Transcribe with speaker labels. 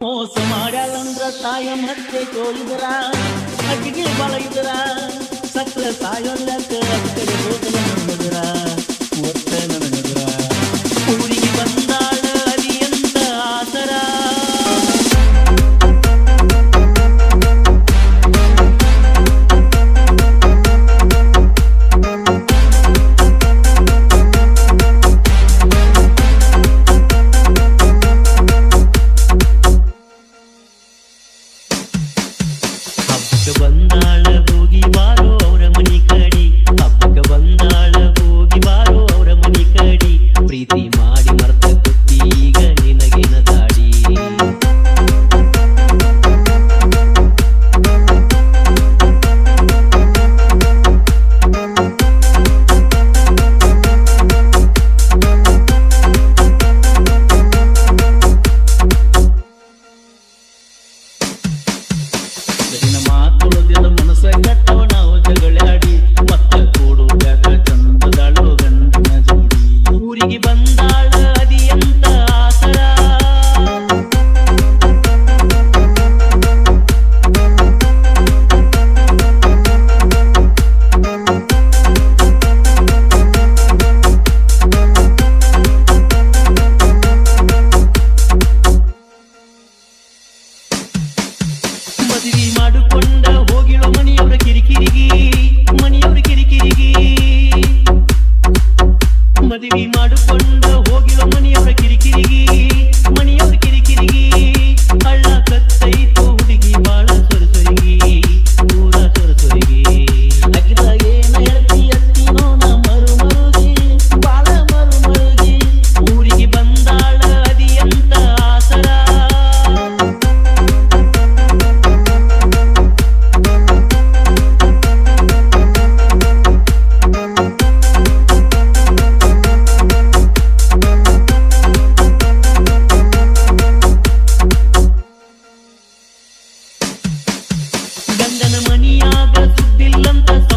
Speaker 1: ಮೋಸ ಮಾಡ್ಯಾಳಂದ್ರ ತಾಯ ಮತ್ತೆ ಹೋಗಿದ್ರ ಅಡ್ಡಿಗೆ ಬಲ ಇದ್ರ ಸಕ್ರ ಸಾಯೋಲ್ಲಕ ಕಡೆ ಹೋಗಲ ನನಗರ ಒತ್ತ ನನಗರ ಊರಿಗೆ ಮಂದಿರ ಮನಸ್ಸ ಕಟ್ಟೋ ನಾವು ಜಗಳಾಡಿ ಮತ್ತ ಕೂಡುಗಾಟ ಚಂದದಾಳೋ ಗಂಡನ ಜೋಡಿ
Speaker 2: ಊರಿಗೆ ಬಂದಾಳ ಅದಿ ಎಂತ ಆಸರ ಮದುವೆ ಮಾಡಿಕೊಂಡ ಮದುವೆ ಮಾಡಿಕೊಂಡ ಹೋಗಿರೋ ಮನೆಯವರ ಕಿರಿಕಿರಿಗೆ ಮನೆಯ Pilantas